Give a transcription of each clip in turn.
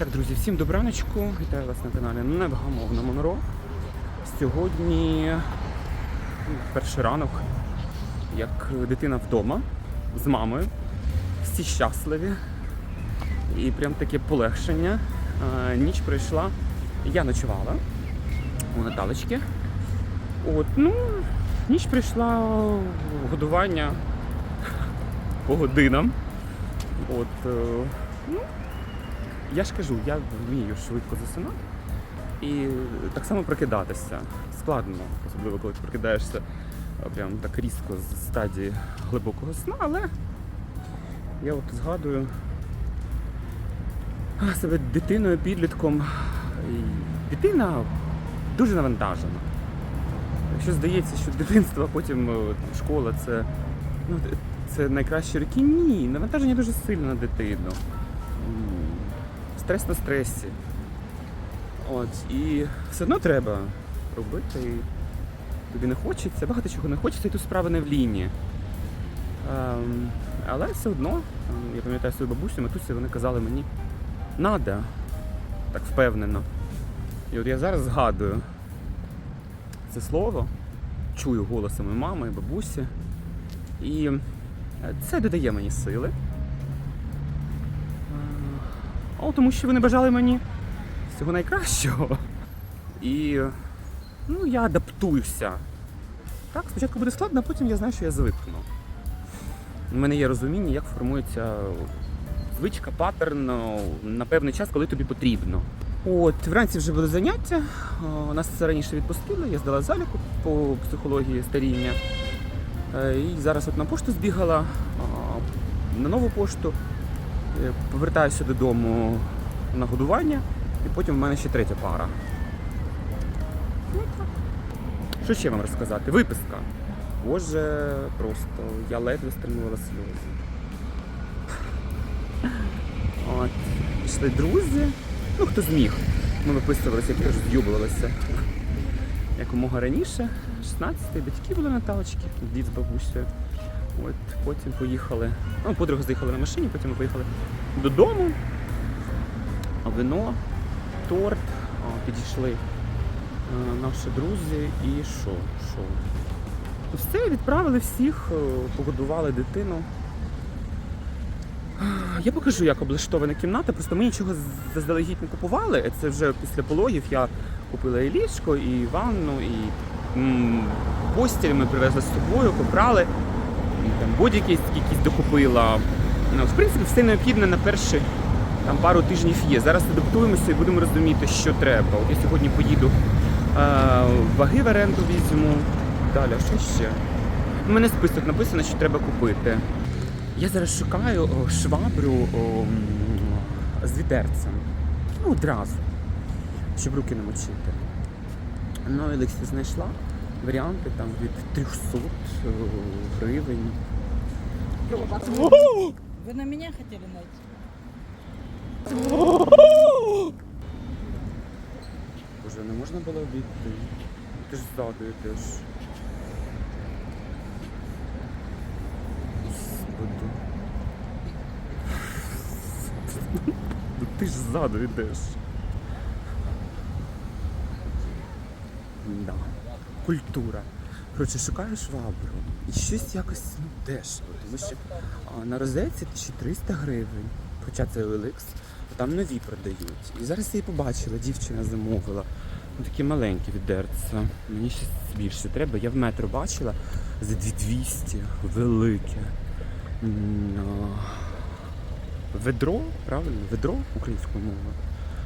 Так, друзі, всім добраночку. Вітаю вас на каналі Невгамовна Монро. Сьогодні перший ранок, як дитина вдома з мамою. Всі щасливі. І прям таке полегшення. Ніч пройшла. Я ночувала у Наталочки. От, ну, ніч прийшла годування по годинам. От, е, ну, я ж кажу, я вмію швидко засинати і так само прокидатися. Складно, особливо коли ти прокидаєшся прям так різко з стадії глибокого сна, але я от згадую себе дитиною, підлітком. І дитина дуже навантажена. Якщо здається, що дитинство, а потім е, там, школа це, ну, це найкращі роки, ні, навантаження дуже сильно на дитину. Стрес на стресі. От, і все одно треба робити. І тобі не хочеться, багато чого не хочеться, і тут справа не в лінії. Ем, але все одно, ем, я пам'ятаю свою бабусю, матусі, вони казали мені, надо, так впевнено. І от я зараз згадую це слово, чую голосами мами бабусі. І е, це додає мені сили. Е, тому що вони бажали мені всього найкращого. І ну, я адаптуюся. Так, спочатку буде складно, а потім я знаю, що я звикну. У мене є розуміння, як формується звичка, паттерн на певний час, коли тобі потрібно. От, вранці вже були заняття. Нас раніше відпустили, я здала заліку по психології старіння. Е, І зараз от на пошту збігала, на нову пошту. Е, Повертаюся додому на годування, і потім в мене ще третя пара. Що ще вам розказати? Виписка. Боже, просто я ледве стримувала сльози. От. Пішли друзі. Ну, хто зміг. Ми виписувалися, як теж з'юбувалися. Якомога раніше. 16-й батьки були Наталочки, дід з бабусею. От, потім поїхали. Ну, подруги заїхали на машині, потім ми поїхали додому. Вино, торт, підійшли а, наші друзі і що? Що? Ну, Все, відправили всіх, е, погодували дитину. Я покажу, як облаштована кімната, просто ми нічого заздалегідь не купували. Це вже після пологів я купила і ліжко, і ванну, і постіль ми привезли з собою, попрали, там бодіки якісь докупила. Ну, в принципі, все необхідне на перші там, пару тижнів є. Зараз адаптуємося і будемо розуміти, що треба. От я сьогодні поїду е, ваги в оренду візьму. Далі, що ще? У мене список написано, що треба купити. Я зараз шукаю о, швабру о, з відерцем. Ну, одразу, щоб руки не мочити. Ну, Елексі знайшла варіанти там від 300 е, гривень. Вы на меня хотели найти? Боже, не можна було обійти. Ти ж йдеш. Господи. Ну ти ж ззаду йдеш. Да. Культура. Коротше, шукаю швабру. І щось якось ну, дешево. Тому що а, на розетці 1300 гривень. Хоча це OLX, там нові продають. І зараз я її побачила, дівчина замовила. Ну, такі маленькі відерця. Мені ще більше треба. Я в метро бачила за 2200 велике. Ведро, правильно? Ведро українською мовою.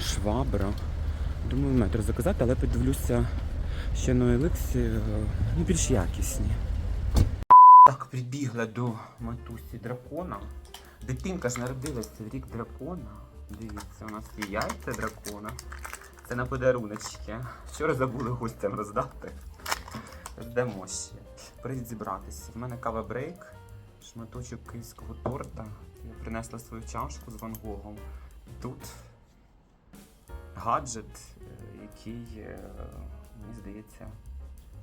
Швабра. Думаю, метро заказати, але подивлюся ще на Еликсі ну, більш якісні. Так, прибігла до матусі дракона. Дитинка ж народилася в рік дракона. Дивіться, у нас є яйця дракона. Це на подаруночки. Вчора забули гостям роздати. Ждемо ще. Прийдіть зібратися. В мене кава брейк, шматочок київського торта. Я принесла свою чашку з Ван Гогом. Тут гаджет, е, який, е, мені здається,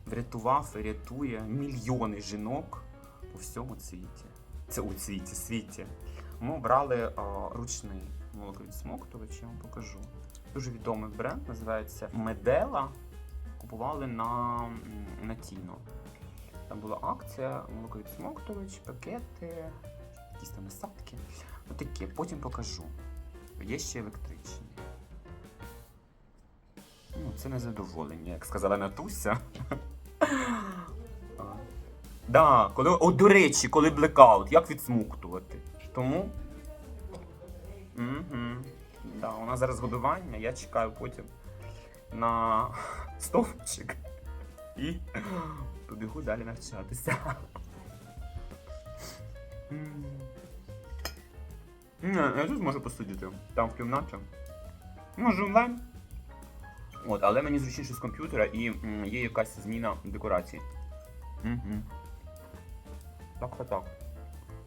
врятував і рятує мільйони жінок по всьому світі. Це у світі, світі. Ми обрали а, ручний молоко від смоктувача, я вам покажу. Дуже відомий бренд, називається Медела. Купували на, на Тіно. Там була акція, молоко відсмоктувач, пакети, якісь там насадки. Отакі, потім покажу. Є ще електричні. Це не задоволення, як сказала Натуся. Да, коли, о, до речі, коли блекаут, як відсмоктувати. Тому. Угу. Да, у нас зараз годування, я чекаю потім на стовпчик і побігу далі навчатися. Ні, я тут можу посидіти, там в кімнаті. Може онлайн. От, але мені зручніше з комп'ютера і м, є якась зміна декорації. Угу. Так, так, так.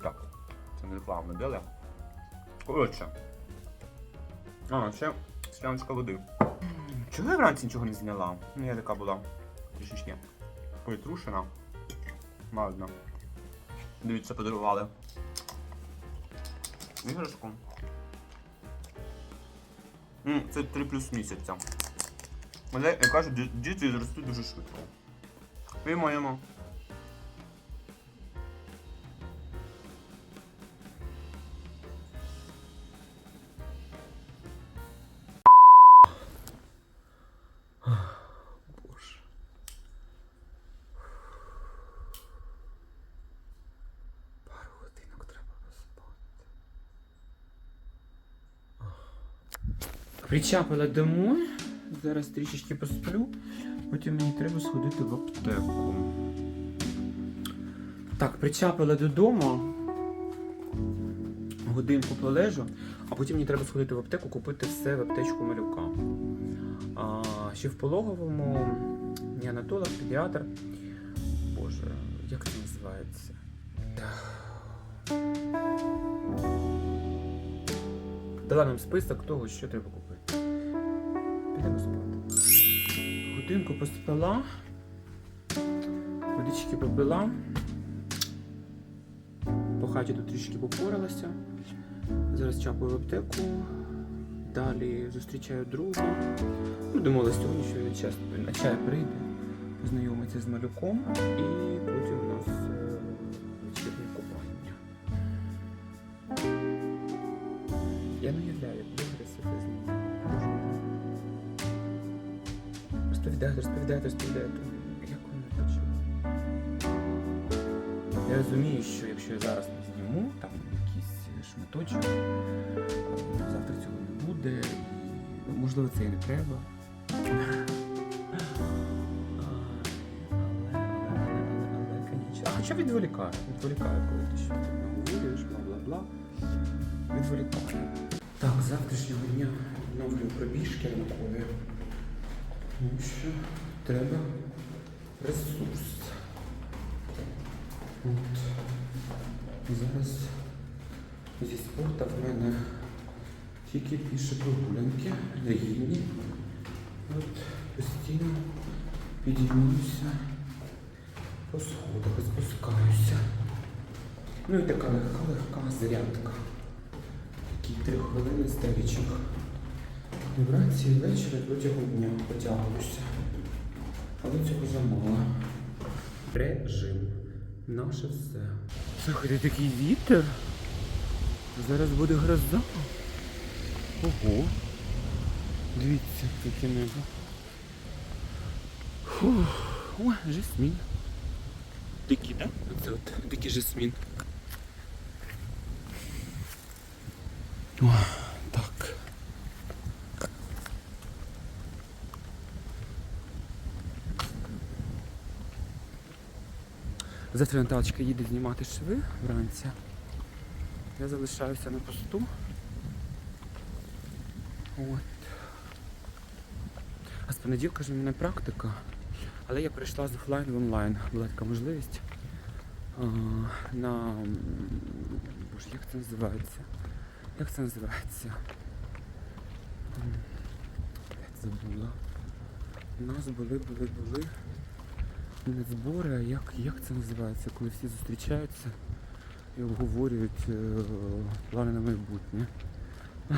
Так. Це не реклама моделя. Коротше. А, ще скляночка води. Чого я вранці нічого не зняла? Ну, я така була трішечки притрушена. Ладно. Дивіться, подарували. Іграшку. Це 3 плюс місяця. Але, як кажуть, ді- діти зростуть дуже швидко. Поспати. Причапила домой. Зараз трішечки посплю. Потім мені треба сходити в аптеку. Так, причапила додому. Годинку полежу, а потім мені треба сходити в аптеку, купити все в аптечку малюка. А, ще в пологовому неонатолог, педіатр. Боже, як це називається? Дала нам список того, що треба купити. Годинку поспала, водички попила. По хаті тут трішки попоралася. Зараз чапаю в аптеку. Далі зустрічаю друга. Ну, домовилась сьогодні, що він час на чай прийде, познайомиться з малюком і потім у нас е, вечірнє купання. Я не уявляю, як добре Розповідайте, розповідайте, розповідайте. Як вони почули? Я розумію, що якщо я зараз не зніму там якийсь шматочок, завтра цього не буде, і можливо це і не треба. Хоча відволікає, відволікає, коли ти щось наговорюєш, бла-бла-бла. Відволікає. Так, завтрашнього дня відновлюю пробіжки ранкові. Тому що треба ресурс. От. Зараз зі спорту в мене тільки піше прогулянки рівні. От постійно підіймуся по сходах, спускаюся. Ну і така легка, легка зарядка. Такий три хвилини старічок. І ввечері протягом дня потягуюся. Але цього замало. Режим. Наше все. Слухайте, такий вітер. Зараз буде гроза. Ого. Дивіться, яке небо. Фух. О, жасмін. Дикий, так? Да? Це от дикий жасмін. О, так. Завтра Наталочка їде знімати шви вранці. Я залишаюся на посту. От. А з понеділка ж у мене практика, але я перейшла з офлайн в онлайн. Була така можливість. А, на. Боже, як це називається? Як це називається? Забула. У нас були, були, були не збори, а як, як це називається, коли всі зустрічаються і обговорюють е, плани на майбутнє.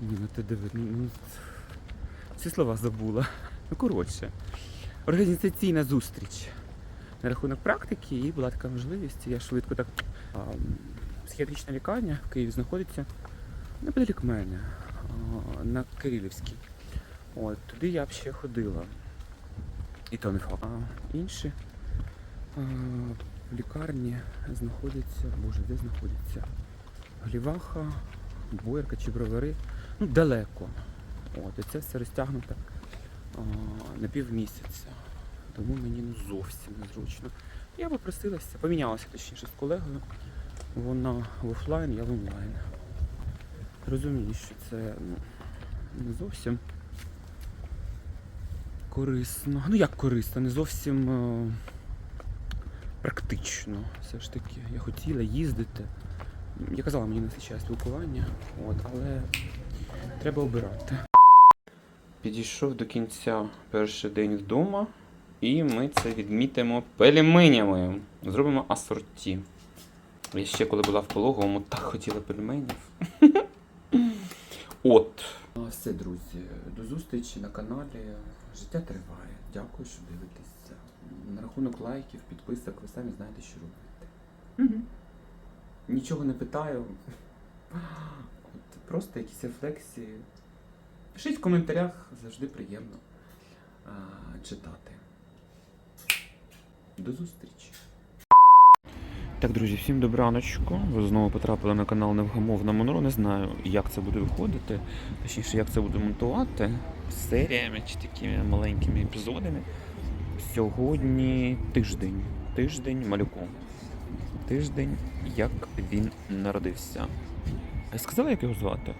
Ні, ну ти ну, ну всі слова забула. Ну коротше. Організаційна зустріч на рахунок практики, і була така можливість. Я швидко так. А, психіатрична лікарня в Києві знаходиться неподалік мене, а, на Кирилівській. От, туди я б ще ходила. І то не факт. А інші в лікарні знаходяться, боже, де знаходяться? Гліваха, Боярка чи Бровари. Ну, далеко. От, і це все розтягнуто а, на півмісяця. Тому мені ну, зовсім незручно. Я попросилася, помінялася точніше з колегою. Вона в офлайн, я в онлайн. Розумію, що це ну, не зовсім корисно. Ну як корисно, не зовсім е, практично. Все ж таки, я хотіла їздити. Я казала, мені не вистачає спілкування, от, але треба обирати. Підійшов до кінця перший день вдома, і ми це відмітимо пельменями. Зробимо асорті. Я ще коли була в пологовому, так хотіла пельменів. От. Все, друзі, до зустрічі на каналі. Життя триває. Дякую, що дивитеся. На рахунок лайків, підписок, ви самі знаєте, що робити. Нічого не питаю. От, просто якісь рефлексії. Пишіть в коментарях, завжди приємно а, читати. До зустрічі. Так, друзі, всім добраночку. Ви знову потрапили на канал Невгамовна Монро. Не знаю, як це буде виходити, точніше, як це буду монтувати серіями чи такими маленькими епізодами. Сьогодні тиждень. Тиждень малюку. Тиждень, як він народився. Я сказала, як його звати?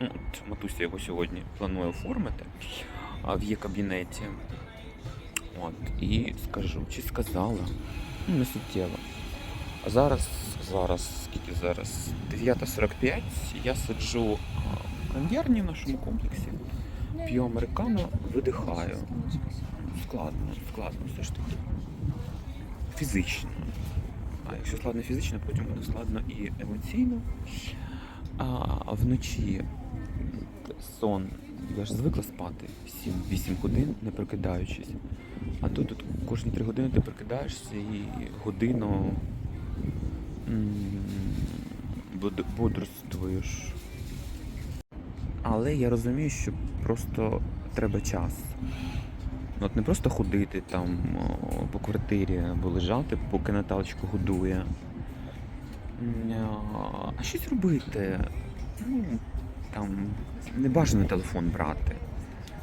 Ну, От, матуся його сьогодні планує оформити в її кабінеті. От, і скажу, чи сказала, ну, не суттєво. А зараз, зараз, скільки зараз? 9.45, я сиджу в кав'ярні в нашому комплексі, п'ю американо, видихаю. Складно, складно все ж таки. Фізично. А якщо складно фізично, потім буде складно і емоційно. А вночі сон, я ж звикла спати 7-8 годин, не прокидаючись. А тут, тут кожні 3 години ти прокидаєшся і годину бодрствуєш. Але я розумію, що просто треба час. Ну, От не просто ходити там по квартирі або лежати, поки Наталочку годує. А щось робити. Ну, там не бажано телефон брати.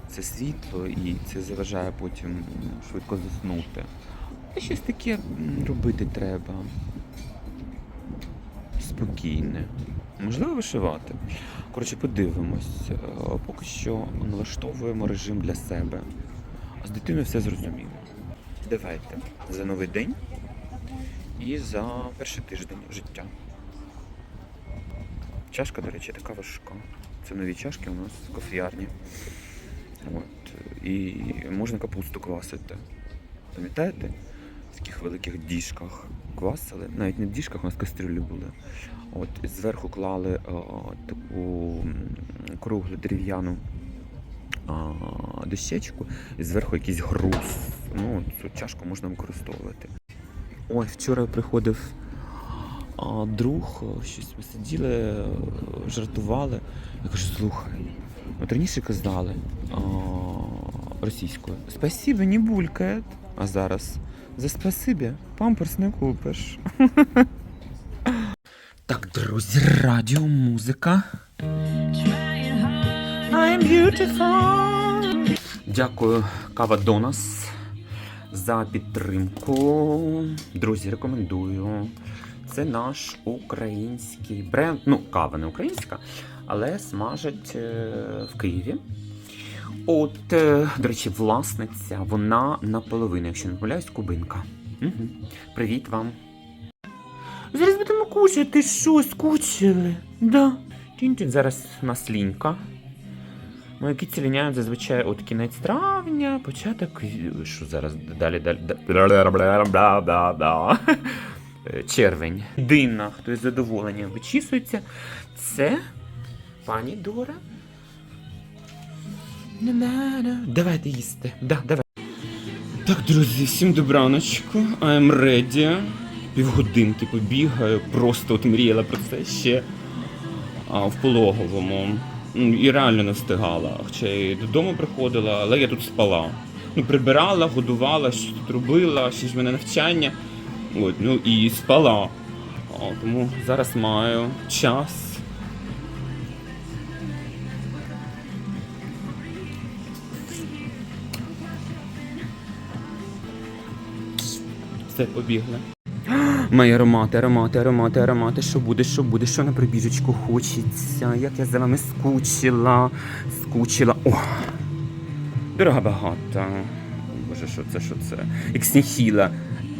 Це світло і це заважає потім швидко заснути. А щось таке робити треба. Спокійне. Можливо, вишивати. Коротше, подивимось. Е, Поки що налаштовуємо режим для себе. А з дитиною все зрозуміло. Давайте за новий день і за перший тиждень життя. Чашка, до речі, така важка. Це нові чашки у нас в кофеярні. От. І можна капусту квасити. Пам'ятаєте? В таких великих діжках квасили. Навіть не в діжках, у нас кастрюлі були. От, зверху клали о, таку круглу дерев'яну дощечку, і зверху якийсь груз. Ну, цю чашку можна використовувати. Ой, вчора приходив друг, щось ми сиділи, е, жартували. Я кажу, слухай, от раніше казали а, російською Спасибо, не булькає. А зараз за спасибі памперс не купиш. Так, друзі, радіо, музика. I'm beautiful. Дякую, Кава Донас, за підтримку. Друзі, рекомендую. Це наш український бренд. Ну, кава не українська, але смажать е, в Києві. От, е, до речі, власниця, вона наполовину, якщо не помиляюсь, кубинка. Угу. Привіт вам. Зараз будемо кушати, що скучили. Да. Тінь-тінь, зараз у нас лінька. Мої кіці ліняють зазвичай от кінець травня, початок. Що зараз далі далі. Червень. Єдина, хто із задоволенням вичісується, це пані Дора. Давайте їсти. Да, давай. Так, друзі, всім добраночку. I'm ready. Півгодинки побігаю, просто от мріяла про це ще а, в пологовому. Ну, І реально не встигала. Хоча і додому приходила, але я тут спала. Ну, прибирала, годувала, щось тут робила, ще ж в мене навчання. От, ну і спала. А, тому зараз маю час. Все, побігли. Мої аромати, аромати, аромати, аромати. Що буде, що буде, що на прибіжечку хочеться. Як я за вами скучила, скучила. О! Дорога багата. Боже, що це, що це? Іксніхіла.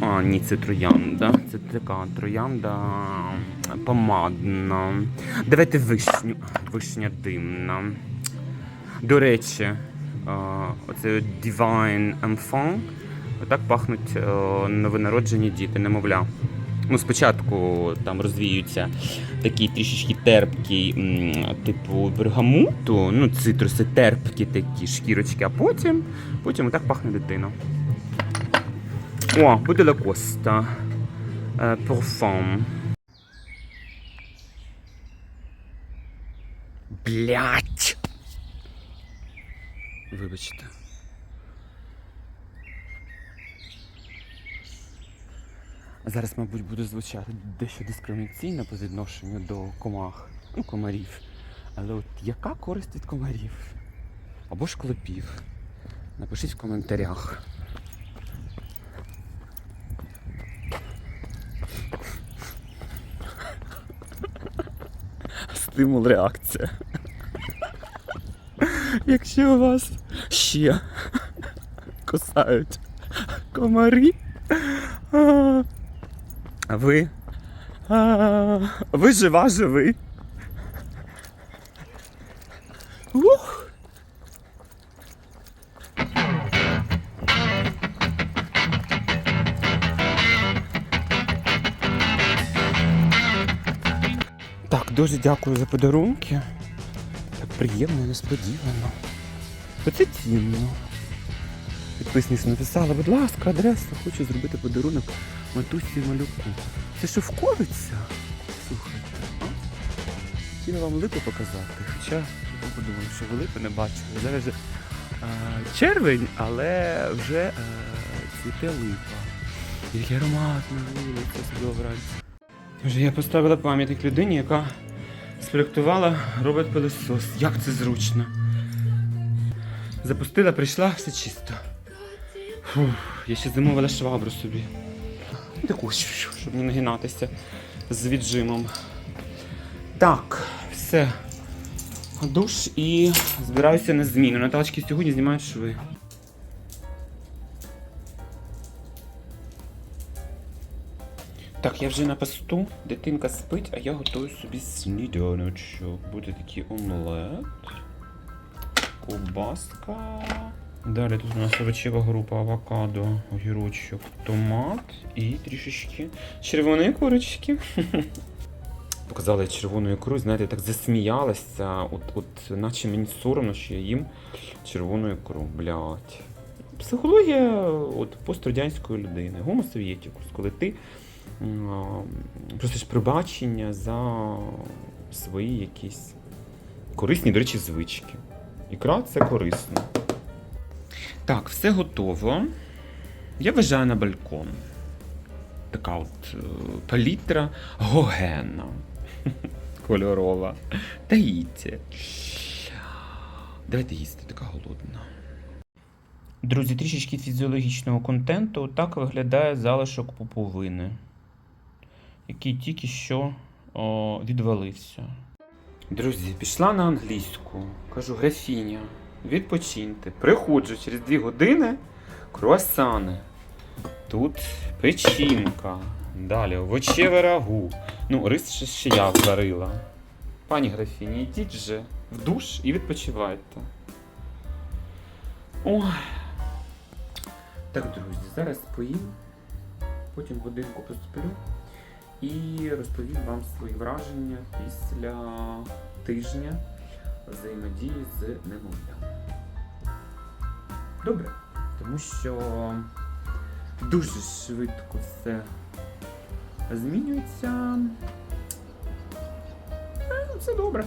А, ні, це троянда. Це така троянда помадна. Давайте вишню. Вишня димна. До речі, оце Divine Enfant. Отак пахнуть е, новонароджені діти, немовля. Ну, спочатку там розвіються такі трішечки терпкі, типу бергамуту, ну, цитруси терпкі такі шкірочки, а потім, потім отак пахне дитина. О, буде лакоста. Е, Парфум. Блять! Вибачте. Зараз, мабуть, буде звучати дещо дискримінаційно по відношенню до комах, ну, комарів. Але от яка користь від комарів? Або ж клопів? Напишіть в коментарях. Стимул реакція. Якщо вас ще кусають комарі. Ви. Ви жива, живий. Дуже дякую за подарунки. Так приємно і несподівано. Оце цінно. Підписниця написала, будь ласка, адресу, хочу зробити подарунок матусі малюку. Це шовковиця? Слухайте. Хотіла вам липу показати, хоча подумав, що ви липи не бачили. Зараз же а, червень, але вже а, цвіте липа. Який ароматний сюди вранці. Вже я поставила пам'ятник людині, яка спроектувала робот-пилосос. Як це зручно. Запустила, прийшла, все чисто. Фух, я ще замовила швабру собі. Таку, щоб не нагинатися з віджимом. Так, все. Душ і збираюся на зміну. Наталочки сьогодні знімають шви. Так, я вже на посту, дитинка спить, а я готую собі сніданочок. Буде такий омлет, ковбаска. Далі тут у нас овочева група авокадо, огірочок, томат і трішечки червоної курочки. Показала червону ікру, знаєте, так засміялася, от, от наче мені соромно, що я їм червону ікру, блядь. Психологія от, пострадянської людини, гомосовєтікус, коли ти м, просиш пробачення за свої якісь корисні, до речі, звички. Ікра це корисно. Так, все готово. Я виїжджаю на балкон. Така от е, палітра гогенна. Кольорова. Та їдьте. Давайте їсти, така голодна. Друзі, трішечки фізіологічного контенту. Так виглядає залишок пуповини, який тільки що о, відвалився. Друзі, пішла на англійську. Кажу, графіня, відпочиньте. Приходжу через дві години круасани. Тут печінка. Далі овочеве рагу. Ну, рис ще, ще я варила. Пані графіні, йдіть вже в душ і відпочивайте. Ой. Так, друзі, зараз поїм, потім годинку посплю і розповім вам свої враження після тижня взаємодії з немовлям. Добре, тому що дуже швидко все змінюється. Е, ну, добре.